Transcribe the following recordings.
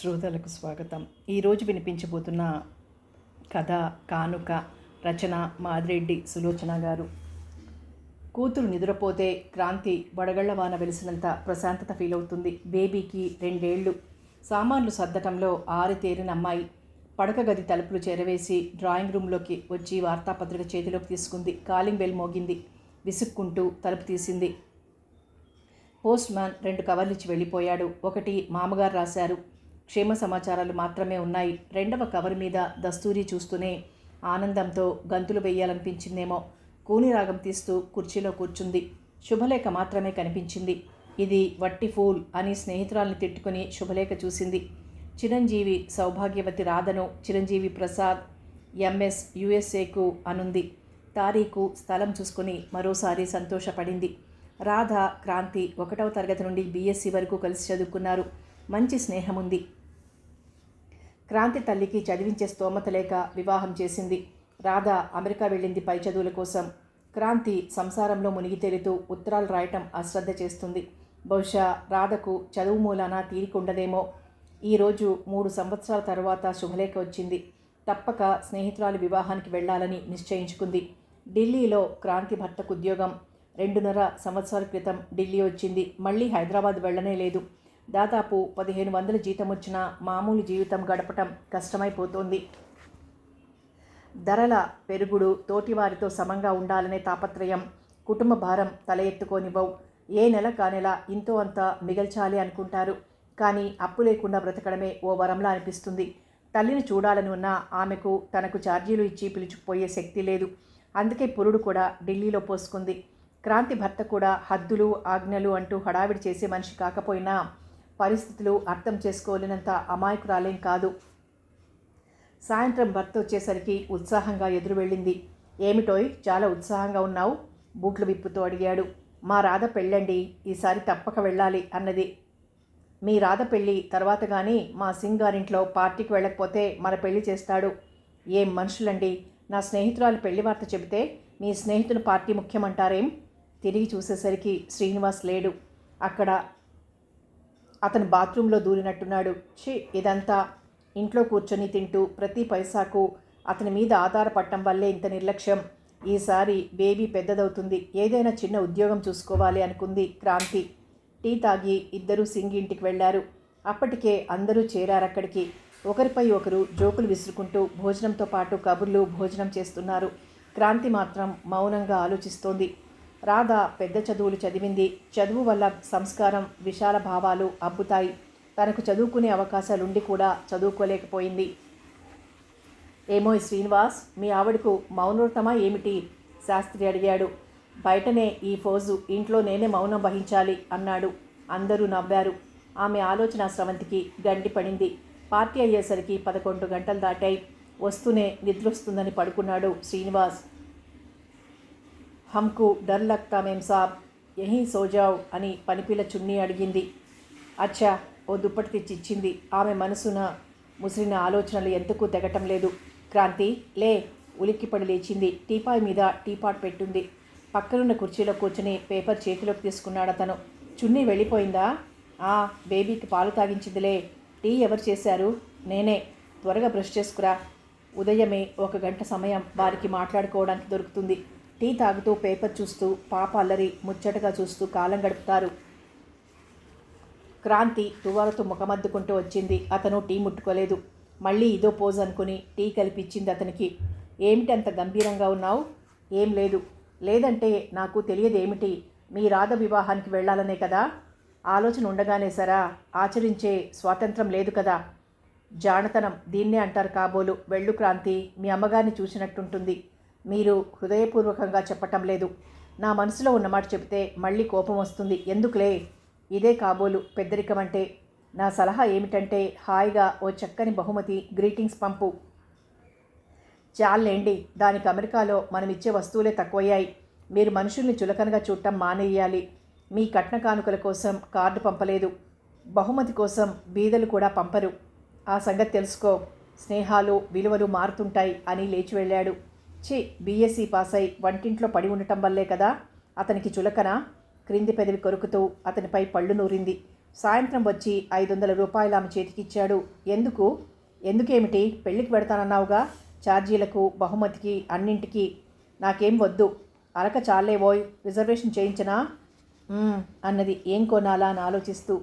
శ్రోతలకు స్వాగతం. ఈరోజు వినిపించబోతున్న కథ కానుక రచన మాదిరెడ్డి సులోచన గారు. కూతురు నిద్రపోతే క్రాంతి వడగళ్ళ వాన వెలిసినంత ప్రశాంతత ఫీల్ అవుతుంది. బేబీకి రెండేళ్ళు. సామాన్లు సర్దటంలో ఆరితేరిన అమ్మాయి పడక గది తలుపులు చేరవేసి డ్రాయింగ్ రూమ్లోకి వచ్చి వార్తాపత్రిక చేతిలోకి తీసుకుంది. కాలింగ్ బెల్ మోగింది. విసుక్కుంటూ తలుపు తీసింది. పోస్ట్ మ్యాన్ రెండు కవర్లు ఇచ్చి వెళ్ళిపోయాడు. ఒకటి మామగారు రాశారు. క్షేమ సమాచారాలు మాత్రమే ఉన్నాయి. రెండవ కవర్ మీద దస్తూరి చూస్తూనే ఆనందంతో గంతులు వేయాలనిపించిందేమో. కూని రాగం తీస్తూ కుర్చీలో కూర్చుంది. శుభలేఖ మాత్రమే కనిపించింది. ఇది వట్టి ఫూల్ అని స్నేహితురాల్ని తిట్టుకుని శుభలేఖ చూసింది. చిరంజీవి సౌభాగ్యవతి రాధను చిరంజీవి ప్రసాద్ ఎంఎస్ యుఎస్ఏకు అనుంది. తారీఖు స్థలం చూసుకుని మరోసారి సంతోషపడింది. రాధ క్రాంతి ఒకటవ తరగతి నుండి బీఎస్సీ వరకు కలిసి చదువుకున్నారు. మంచి స్నేహం ఉంది క్రాంతి తల్లికి చదివించే స్తోమత లేక వివాహం చేసింది. రాధ అమెరికా వెళ్ళింది పై చదువుల కోసం. క్రాంతి సంసారంలో మునిగి తేలుతూ ఉత్తరాలు రాయటం అశ్రద్ధ చేస్తుంది. బహుశా రాధకు చదువు మూలాన తీరికుండదేమో ఈరోజు మూడు సంవత్సరాల తర్వాత శుభలేఖ వచ్చింది. తప్పక స్నేహితురాలు వివాహానికి వెళ్ళాలని నిశ్చయించుకుంది. ఢిల్లీలో క్రాంతి భర్తకు ఉద్యోగం. రెండున్నర సంవత్సరాల క్రితం ఢిల్లీ వచ్చింది. మళ్ళీ హైదరాబాద్ వెళ్ళనే లేదు. దాదాపు పదిహేను వందల జీతం వచ్చిన మామూలు జీవితం గడపటం కష్టమైపోతోంది. ధరల పెరుగుడు తోటివారితో సమంగా ఉండాలనే తాపత్రయం కుటుంబ భారం తల ఎత్తుకోనివ్వవు ఏ నెల కానెల ఇంతో అంత మిగల్చాలి అనుకుంటారు. కానీ అప్పు లేకుండా బ్రతకడమే ఓ వరంలా అనిపిస్తుంది. తల్లిని చూడాలని ఉన్న ఆమెకు తనకు ఛార్జీలు ఇచ్చి పిలుచుకుపోయే శక్తి లేదు. అందుకే పురుడు కూడా ఢిల్లీలో పోసుకుంది. క్రాంతి భర్త కూడా హద్దులు ఆజ్ఞలు అంటూ హడావిడి చేసే మనిషి కాకపోయినా పరిస్థితులు అర్థం చేసుకోలేనంత అమాయకురాలేం కాదు. సాయంత్రం భర్త వచ్చేసరికి ఉత్సాహంగా ఎదురు వెళ్ళింది ఏమిటోయ్ చాలా ఉత్సాహంగా ఉన్నావు? బూట్లు విప్పుతూ అడిగాడు. మా రాధ పెళ్ళండి ఈసారి తప్పక వెళ్ళాలి అన్నది. మీ రాధ పెళ్ళి తర్వాత కానీ మా సింగ్ గారింట్లో పార్టీకి వెళ్ళకపోతే మన పెళ్ళి చేస్తాడు. ఏం మనుషులండి? నా స్నేహితురాలు పెళ్ళి వార్త చెబితే మీ స్నేహితుని పార్టీ ముఖ్యమంటారేం? తిరిగి చూసేసరికి శ్రీనివాస్ లేడు. అక్కడ అతను బాత్రూంలో దూరినట్టున్నాడు. ఛీ ఇదంతా. ఇంట్లో కూర్చొని తింటూ ప్రతి పైసాకు అతని మీద ఆధారపడటం వల్లే ఇంత నిర్లక్ష్యం. ఈసారి బేబీ పెద్దదవుతుంది. ఏదైనా చిన్న ఉద్యోగం చూసుకోవాలి అనుకుంది క్రాంతి. టీ తాగి ఇద్దరూ సింగ్ ఇంటికి వెళ్ళారు. అప్పటికే అందరూ చేరారు అక్కడికి. ఒకరిపై ఒకరు జోకులు విసురుకుంటూ భోజనంతో పాటు కబుర్లు భోజనం చేస్తున్నారు. క్రాంతి మాత్రం మౌనంగా ఆలోచిస్తోంది. రాధ పెద్ద చదువులు చదివింది. చదువు వల్ల సంస్కారం విశాల భావాలు అబ్బుతాయి. తనకు చదువుకునే అవకాశాలుండి కూడా చదువుకోలేకపోయింది. ఏమో శ్రీనివాస్ మీ ఆవిడకు మౌనవ్రతమా ఏమిటి? శాస్త్రి అడిగాడు. బయటనే ఈ ఫోజు ఇంట్లో నేనే మౌనం వహించాలి అన్నాడు. అందరూ నవ్వారు. ఆమె ఆలోచన స్రవంతికి గండి పడింది. పార్టీ అయ్యేసరికి పదకొండు గంటలు దాటాయి. వస్తూనే నిద్రొస్తుందని పడుకున్నాడు శ్రీనివాస్. హమ్కు డర్ లగ్తా మేం సాబ్ యహీ సోజావ్ అని పనిపిల్ల చున్నీ అడిగింది. అచ్చా ఓ దుప్పటి తెచ్చి ఇచ్చింది ఆమె మనసున ముసిరిన ఆలోచనలు ఎందుకు తెగటం లేదు? క్రాంతి లే ఉలిక్కిపడి లేచింది. టీపాయ్ మీద టీపాట్ పెట్టుంది. పక్కనున్న కుర్చీలో కూర్చుని పేపర్ చేతిలోకి తీసుకున్నాడు అతను. చున్నీ వెళ్ళిపోయిందా? ఆ బేబీకి పాలు తాగించిందిలే టీ ఎవరు చేశారు? నేనే. త్వరగా బ్రష్ చేసుకురా. ఉదయమే ఒక గంట సమయం వారికి మాట్లాడుకోవడానికి దొరుకుతుంది. టీ తాగుతూ పేపర్ చూస్తూ పాప అల్లరి ముచ్చటగా చూస్తూ కాలం గడుపుతారు. క్రాంతి తువాలతో ముఖమద్దుకుంటూ వచ్చింది. అతను టీ ముట్టుకోలేదు. మళ్ళీ ఇదో పోజ్ అనుకుని టీ కలిపిచ్చింది అతనికి. ఏమిటి అంత గంభీరంగా ఉన్నావు? ఏం లేదు. లేదంటే నాకు తెలియదేమిటి? మీ రాధ వివాహానికి వెళ్ళాలనే కదా? ఆలోచన ఉండగానే సరా. ఆచరించే స్వాతంత్రం లేదు కదా. జానతనం దీన్నే అంటారు కాబోలు. వెళ్ళు క్రాంతి. మీ అమ్మగారిని చూసినట్టుంటుంది. మీరు హృదయపూర్వకంగా చెప్పటం లేదు. నా మనసులో ఉన్నమాట చెబితే మళ్ళీ కోపం వస్తుంది. ఎందుకులే? ఇదే కాబోలు పెద్దరికం అంటే నా సలహా ఏమిటంటే హాయిగా ఓ చక్కని బహుమతి గ్రీటింగ్స్ పంపు. చాలండి దానికి అమెరికాలో మనం ఇచ్చే వస్తువులే తక్కువయ్యాయి. మీరు మనుషుల్ని చులకనగా చూడటం మానేయాలి. మీ కట్న కానుకల కోసం కార్డు పంపలేదు. బహుమతి కోసం బీదలు కూడా పంపరు. ఆ సంగతి తెలుసుకో. స్నేహాలు విలువలు మారుతుంటాయి అని లేచి వెళ్ళాడు. ఛీ బీఎస్సీ పాస్ అయి వంటింట్లో పడి ఉండటం వల్లే కదా. అతనికి చులకన. క్రింది పెదవి కొరుకుతూ అతనిపై పళ్ళు నూరింది. సాయంత్రం వచ్చి ఐదు వందల రూపాయలు ఆమె చేతికిచ్చాడు. ఎందుకు? ఎందుకేమిటి? పెళ్ళికి పెడతానన్నావుగా ఛార్జీలకు బహుమతికి అన్నింటికి. నాకేం వద్దు. అరక చాలేవోయ్ రిజర్వేషన్ చేయించనా? అన్నది ఏం కొనాలా అని ఆలోచిస్తూ.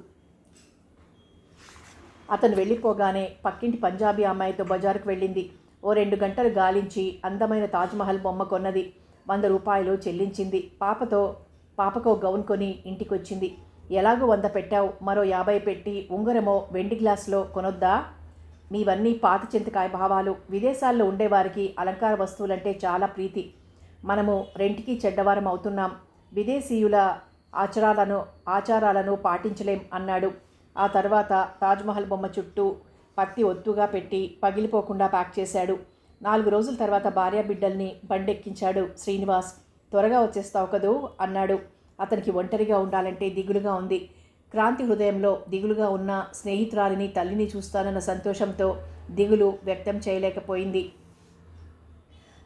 అతను వెళ్ళిపోగానే పక్కింటి పంజాబీ అమ్మాయితో బజారుకు వెళ్ళింది. ఓ రెండు గంటలు గాలించి అందమైన తాజ్మహల్ బొమ్మ కొన్నది. వంద రూపాయలు చెల్లించింది. పాపతో పాపకో గౌన్ కొని ఇంటికొచ్చింది. ఎలాగో వంద పెట్టావు. మరో యాభై పెట్టి ఉంగరమో వెండి గ్లాసులో కొనొద్దా? మీవన్నీ పాత చింతకాయ భావాలు. విదేశాల్లో ఉండేవారికి అలంకార వస్తువులంటే చాలా ప్రీతి. మనము రెంటికి చెడ్డవారం అవుతున్నాం. విదేశీయుల ఆచారాలను ఆచారాలను పాటించలేం అన్నాడు. ఆ తర్వాత తాజ్మహల్ బొమ్మ చుట్టూ పత్తి ఒత్తుగా పెట్టి పగిలిపోకుండా ప్యాక్ చేశాడు. నాలుగు రోజుల తర్వాత భార్య బిడ్డల్ని బండెక్కించాడు శ్రీనివాస్. త్వరగా వచ్చేస్తావు కదూ అన్నాడు. అతనికి ఒంటరిగా ఉండాలంటే దిగులుగా ఉంది. క్రాంతి హృదయంలో దిగులుగా ఉన్న స్నేహితురాలిని తల్లిని చూస్తానన్న సంతోషంతో దిగులు వ్యక్తం చేయలేకపోయింది.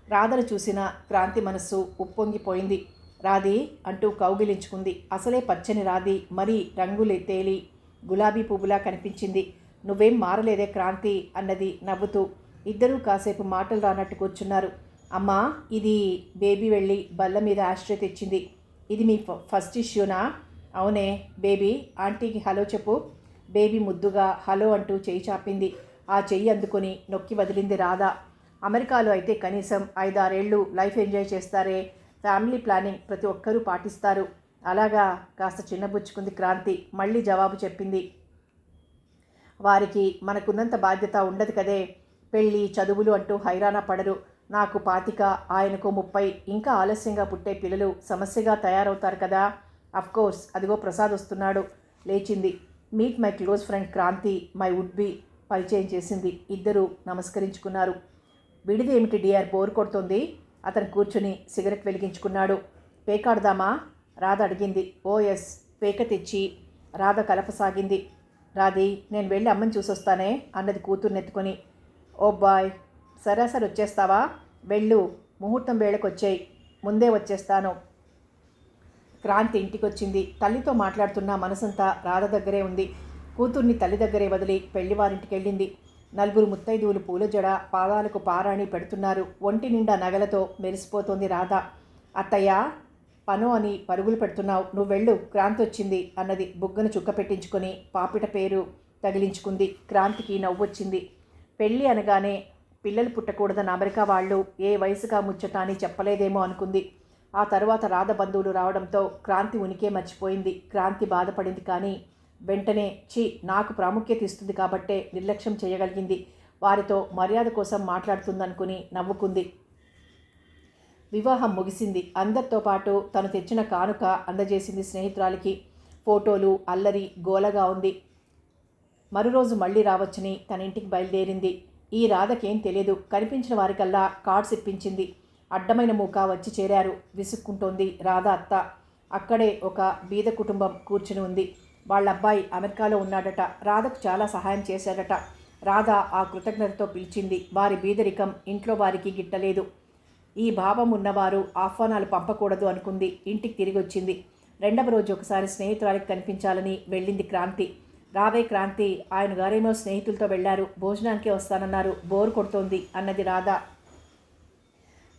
రాధను చూసిన క్రాంతి మనస్సు ఉప్పొంగిపోయింది. రాధి అంటూ కౌగిలించుకుంది. అసలే పచ్చని రాధి మరీ రంగులు తేలి గులాబీ పువ్వులా కనిపించింది. నువ్వేం మారలేదే క్రాంతి అన్నది నవ్వుతూ ఇద్దరూ కాసేపు మాటలు రానట్టు కూర్చున్నారు. అమ్మా ఇది బేబీ వెళ్ళి బల్ల మీద ఆశ్రయ తెచ్చింది. ఇది మీ ఫ- ఫస్ట్ ఇష్యూనా? అవునే బేబీ ఆంటీకి హలో చెప్పు. బేబీ ముద్దుగా హలో అంటూ చేయి చాపింది. ఆ చెయ్యి అందుకొని నొక్కి వదిలింది రాధా. అమెరికాలో అయితే కనీసం ఐదారేళ్ళు లైఫ్ ఎంజాయ్ చేస్తారే. ఫ్యామిలీ ప్లానింగ్ ప్రతి ఒక్కరూ పాటిస్తారు. అలాగా కాస్త చిన్నబుచ్చుకుంది క్రాంతి. మళ్ళీ జవాబు చెప్పింది. వారికి మనకున్నంత బాధ్యత ఉండదు కదే. పెళ్ళి చదువులు అంటూ హైరాణ పడరు. నాకు పాతిక ఆయనకు ముప్పై ఇంకా ఆలస్యంగా పుట్టే పిల్లలు సమస్యగా తయారవుతారు కదా. అఫ్కోర్స్ అదిగో ప్రసాద్ వస్తున్నాడు. లేచింది. Meet my close friend Kranti my would be పరిచయం చేసింది. ఇద్దరు నమస్కరించుకున్నారు. విడిది ఏమిటి డిఆర్ బోర్ కొడుతుంది. అతను కూర్చుని సిగరెట్ వెలిగించుకున్నాడు. పేకాడదామా? రాధ అడిగింది. Oh yes. పేక తెచ్చి రాధ కలపసాగింది. రాది నేను వెళ్ళి అమ్మని చూసొస్తానే అన్నది కూతుర్నెత్తుకొని ఓ బాయ్ సరే సరే వచ్చేస్తావా? వెళ్ళు ముహూర్తం వేళకు వచ్చాయి ముందే వచ్చేస్తాను. క్రాంతి ఇంటికొచ్చింది. తల్లితో మాట్లాడుతున్న మనసంతా రాధ దగ్గరే ఉంది. కూతుర్ని తల్లి దగ్గరే వదిలి పెళ్ళివారింటికి వెళ్ళింది నలుగురు ముత్తైదువులు పూల జడ పాదాలకు పారాణి పెడుతున్నారు. ఒంటి నిండా నగలతో మెరిసిపోతోంది రాధ. అత్తయ్య పను అని పరుగులు పెడుతున్నావు. నువ్వు వెళ్ళు క్రాంతి వచ్చింది అన్నది బుగ్గను చుక్క పెట్టించుకొని పాపిట పేరు తగిలించుకుంది. క్రాంతికి నవ్వొచ్చింది పెళ్ళి అనగానే పిల్లలు పుట్టకూడదని అమెరికా వాళ్ళు ఏ వయసుగా ముచ్చట అని చెప్పలేదేమో అనుకుంది. ఆ తరువాత రాధ బంధువులు రావడంతో క్రాంతి ఉనికే మర్చిపోయింది. క్రాంతి బాధపడింది కానీ వెంటనే చి నాకు ప్రాముఖ్యత ఇస్తుంది కాబట్టే నిర్లక్ష్యం చేయగలిగింది. వారితో మర్యాద కోసం మాట్లాడుతుందనుకుని నవ్వుకుంది. వివాహం ముగిసింది. అందరితో పాటు తను తెచ్చిన కానుక అందజేసింది స్నేహితురాలికి. ఫోటోలు అల్లరి గోలగా ఉంది. మరురోజు మళ్ళీ రావచ్చని తన ఇంటికి బయలుదేరింది. ఈ రాధకేం తెలియదు కనిపించిన వారికల్లా కార్డ్స్ ఇప్పించింది. అడ్డమైన మూక వచ్చి చేరారు. విసుక్కుంటోంది రాధ అత్త. అక్కడే ఒక బీద కుటుంబం కూర్చుని ఉంది. వాళ్ళ అబ్బాయి అమెరికాలో ఉన్నాడట. రాధకు చాలా సహాయం చేశాడట. రాధ ఆ కృతజ్ఞతతో పిలిచింది. వారి బీదరికం ఇంట్లో వారికి గిట్టలేదు. ఈ భావం ఉన్నవారు ఆహ్వానాలు పంపకూడదు అనుకుంది. ఇంటికి తిరిగి వచ్చింది రెండవ రోజు ఒకసారి స్నేహితురాలికి కనిపించాలని వెళ్ళింది క్రాంతి. రావే క్రాంతి ఆయన గారేమో స్నేహితులతో వెళ్ళారు. భోజనానికే వస్తానన్నారు. బోర్ కొడుతోంది అన్నది రాధ.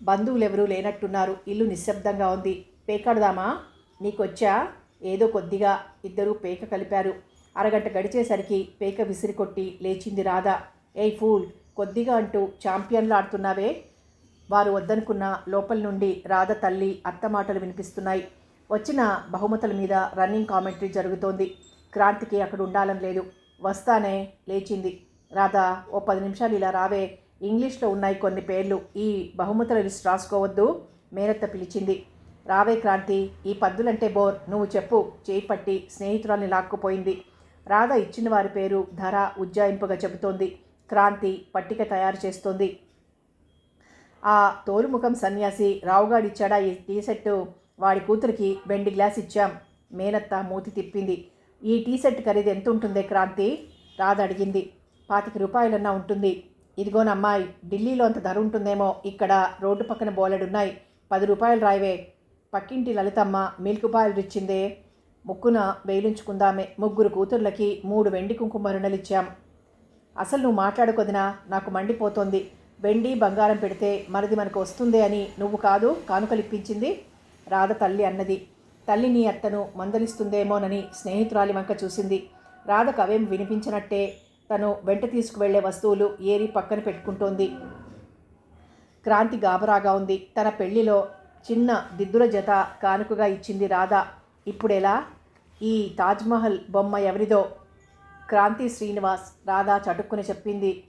బంధువులెవరూ లేనట్టున్నారు. ఇల్లు నిశ్శబ్దంగా ఉంది. పేకాడదామా? నీకొచ్చా? ఏదో కొద్దిగా. ఇద్దరూ పేక కలిపారు. అరగంట గడిచేసరికి పేక విసిరికొట్టి లేచింది రాధ. ఏయ్ ఫూల్ కొద్దిగా అంటూ ఛాంపియన్లు ఆడుతున్నావే? వారు వద్దనుకున్న లోపల నుండి రాధ తల్లి అత్త మాటలు వినిపిస్తున్నాయి. వచ్చిన బహుమతుల మీద రన్నింగ్ కామెంటరీ జరుగుతోంది. క్రాంతికి అక్కడ ఉండాలని లేదు. వస్తానే లేచింది. రాధ ఓ పది నిమిషాలు ఇలా రావే. ఇంగ్లీష్లో ఉన్నాయి కొన్ని పేర్లు. ఈ బహుమతుల లిస్ట్ రాసుకోవద్దు మేనత్త పిలిచింది. రావే క్రాంతి ఈ పద్దులంటే బోర్. నువ్వు చెప్పు. చేయి పట్టి స్నేహితురాల్ని లాక్కుపోయింది. రాధ ఇచ్చిన వారి పేరు ధర ఉజ్జాయింపుగా చెబుతోంది. క్రాంతి పట్టిక తయారు చేస్తోంది. ఆ తోలుముఖం సన్యాసి రావుగాడిచ్చాడా ఈ టీ షర్టు వాడి కూతురికి వెండి గ్లాస్ ఇచ్చాం. మేనత్త మూతి తిప్పింది. ఈ టీ ఖరీదు ఎంత ఉంటుందే క్రాంతి? రాధ అడిగింది. పాతిక రూపాయలన్నా ఉంటుంది. ఇదిగోనమ్మాయి ఢిల్లీలో అంత ధర ఉంటుందేమో. ఇక్కడ రోడ్డు పక్కన బోలెడున్నాయి. పది రూపాయలు రాయవే. పక్కింటి లలితమ్మ మిల్క్ పాయలు ఇచ్చిందే ముక్కున వేలుంచుకుందామే. ముగ్గురు కూతుర్లకి మూడు వెండి కుంకుమరుణలిచ్చాం అసలు నువ్వు మాట్లాడుకొదినా? నాకు మండిపోతోంది. వెండి బంగారం పెడితే మనది మనకు వస్తుందే అని నువ్వు కాదు కానుకలిప్పించింది రాధ తల్లి అన్నది. తల్లి నీ అత్తను మందలిస్తుందేమోనని స్నేహితురాలి వంక చూసింది. రాధకు అవేం వినిపించినట్టే తను వెంట తీసుకువెళ్ళే వస్తువులు ఏరి పక్కన పెట్టుకుంటోంది. క్రాంతి గాబరాగా ఉంది. తన పెళ్ళిలో చిన్న దిద్దుల జత కానుకగా ఇచ్చింది రాధ. ఇప్పుడెలా? ఈ తాజ్మహల్ బొమ్మ ఎవరిదో? క్రాంతి శ్రీనివాస్ రాధా చటుక్కుని చెప్పింది.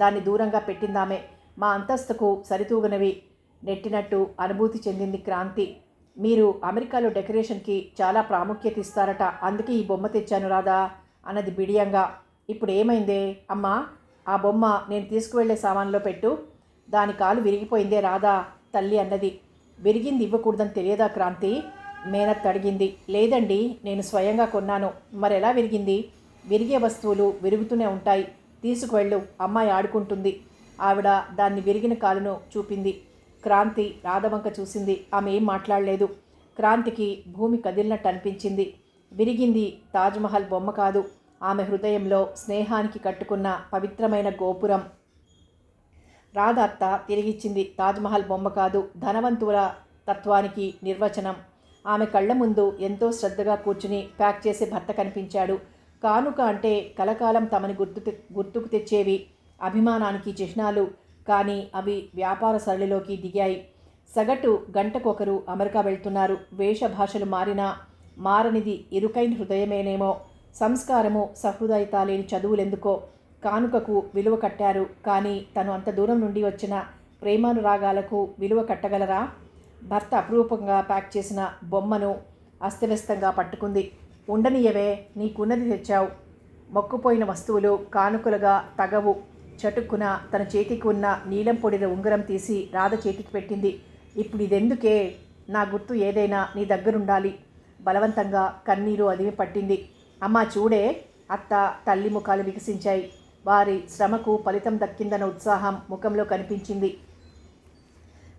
దాన్ని దూరంగా పెట్టిందామే. మా అంతస్తుకు సరితూగనవి. నెట్టినట్టు అనుభూతి చెందింది క్రాంతి. మీరు అమెరికాలో డెకరేషన్కి చాలా ప్రాముఖ్యత ఇస్తారట. అందుకే ఈ బొమ్మ తెచ్చాను రాదా అన్నది బిడియంగా. ఇప్పుడు ఏమైందే? అమ్మా ఆ బొమ్మ నేను తీసుకువెళ్ళే సామాన్లో పెట్టు. దాని కాలు విరిగిపోయిందే రాధా తల్లి అన్నది. విరిగింది ఇవ్వకూడదని తెలియదా క్రాంతి? మేనత్ అడిగింది. లేదండి నేను స్వయంగా కొన్నాను. మరెలా విరిగింది? విరిగే వస్తువులు విరుగుతూనే ఉంటాయి. తీసుకువెళ్ళు అమ్మాయి ఆడుకుంటుంది. ఆవిడ దాన్ని విరిగిన కాలును చూపింది. క్రాంతి రాధవంక చూసింది. ఆమె ఏం మాట్లాడలేదు. క్రాంతికి భూమి కదిలినట్టు అనిపించింది. విరిగింది తాజ్మహల్ బొమ్మ కాదు. ఆమె హృదయంలో స్నేహానికి కట్టుకున్న పవిత్రమైన గోపురం. రాధ అత్త తిరిగిచ్చింది తాజ్మహల్ బొమ్మ కాదు. ధనవంతుల తత్వానికి నిర్వచనం. ఆమె కళ్ళ ముందు ఎంతో శ్రద్ధగా కూర్చుని ప్యాక్ చేసే భర్త కనిపించాడు. కానుక అంటే కలకాలం తమని గుర్తు గుర్తుకు తెచ్చేవి. అభిమానానికి చిహ్నాలు. కానీ అవి వ్యాపార సరళిలోకి దిగాయి. సగటు గంటకొకరు అమెరికా వెళ్తున్నారు. వేషభాషలు మారినా మారనిది ఇరుకైన హృదయమేనేమో. సంస్కారము సహృదయత లేని చదువులెందుకో కానుకకు విలువ కట్టారు. కానీ తను అంత దూరం నుండి వచ్చిన ప్రేమానురాగాలకు విలువ కట్టగలరా? భర్త అపురూపంగా ప్యాక్ చేసిన బొమ్మను అస్తవ్యస్తంగా పట్టుకుంది. ఉండనియవే నీకున్నది తెచ్చావు. మొక్కుపోయిన వస్తువులు కానుకలుగా తగవు. చటుక్కున తన చేతికి ఉన్న నీలం పొడిన ఉంగరం తీసి రాధ చేతికి పెట్టింది. ఇప్పుడు ఇదెందుకే? నా గుర్తు ఏదైనా నీ దగ్గరుండాలి. బలవంతంగా కన్నీరు అదిమి పట్టింది. అమ్మా చూడే. అత్త తల్లి ముఖాలు వికసించాయి. వారి శ్రమకు ఫలితం దక్కిందన్న ఉత్సాహం ముఖంలో కనిపించింది.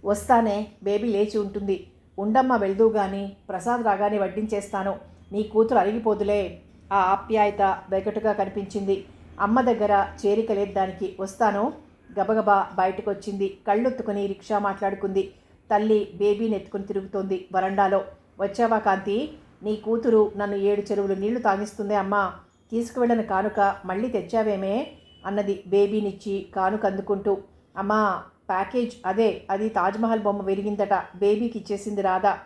వస్తానే బేబీ లేచి ఉంటుంది. ఉండమ్మ వెళ్దూ గాని ప్రసాద్ రాగానే వడ్డించేస్తాను. నీ కూతురు అరిగిపోదులే ఆ ఆప్యాయత వెగటుగా కనిపించింది. అమ్మ దగ్గర చేరిక లేదు దానికి వస్తాను. గబగబా బయటకు వచ్చింది కళ్ళొత్తుకుని రిక్షా మాట్లాడుకుంది. తల్లి బేబీని ఎత్తుకుని తిరుగుతోంది వరండాలో. వచ్చావా కాంతి? నీ కూతురు నన్ను ఏడు చెరువులు నీళ్ళు తాగిస్తుందే అమ్మా. తీసుకువెళ్ళని కానుక మళ్ళీ తెచ్చావేమే? అన్నది బేబీనిచ్చి కానుక అందుకుంటూ. అమ్మా ప్యాకేజ్ అదే. అది తాజ్మహల్ బొమ్మ విరిగిందట బేబీకి ఇచ్చేసింది రాధా.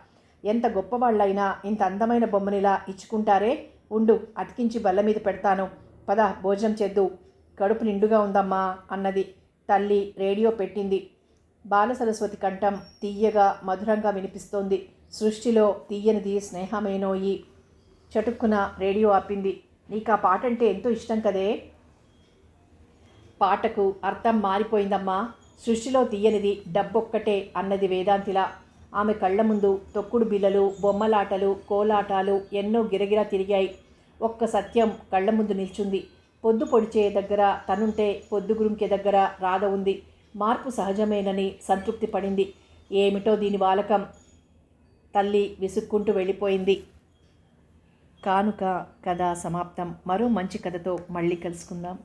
ఎంత గొప్పవాళ్ళైనా ఇంత అందమైన బొమ్మనిలా ఇచ్చుకుంటారే? ఉండు అతికించి బల్ల మీద పెడతాను. పద భోజనం చేద్దు. కడుపు నిండుగా ఉందమ్మా అన్నది. తల్లి రేడియో పెట్టింది. బాల సరస్వతి కంఠం తీయగా మధురంగా వినిపిస్తోంది. సృష్టిలో తీయనిది స్నేహమేనోయి. చటుక్కున రేడియో ఆపింది. నీకు ఆ పాట అంటే ఎంతో ఇష్టం కదే? పాటకు అర్థం మారిపోయిందమ్మా. సృష్టిలో తీయనిది డబ్బొక్కటే అన్నది వేదాంతిలా. ఆమె కళ్ళ ముందు తొక్కుడు బిల్లలు బొమ్మలాటలు కోలాటాలు ఎన్నో గిరగిరా తిరిగాయి. ఒక్క సత్యం కళ్ళ ముందు నిల్చుంది. పొద్దు పొడిచే దగ్గర తనుంటే పొద్దు గురుంకే దగ్గర రాధ ఉంది. మార్పు సహజమేనని సంతృప్తి పడింది. ఏమిటో దీని వాలకం తల్లి విసుక్కుంటూ వెళ్ళిపోయింది. కానుక కథ సమాప్తం. మరో మంచి కథతో మళ్ళీ కలుసుకుందాం.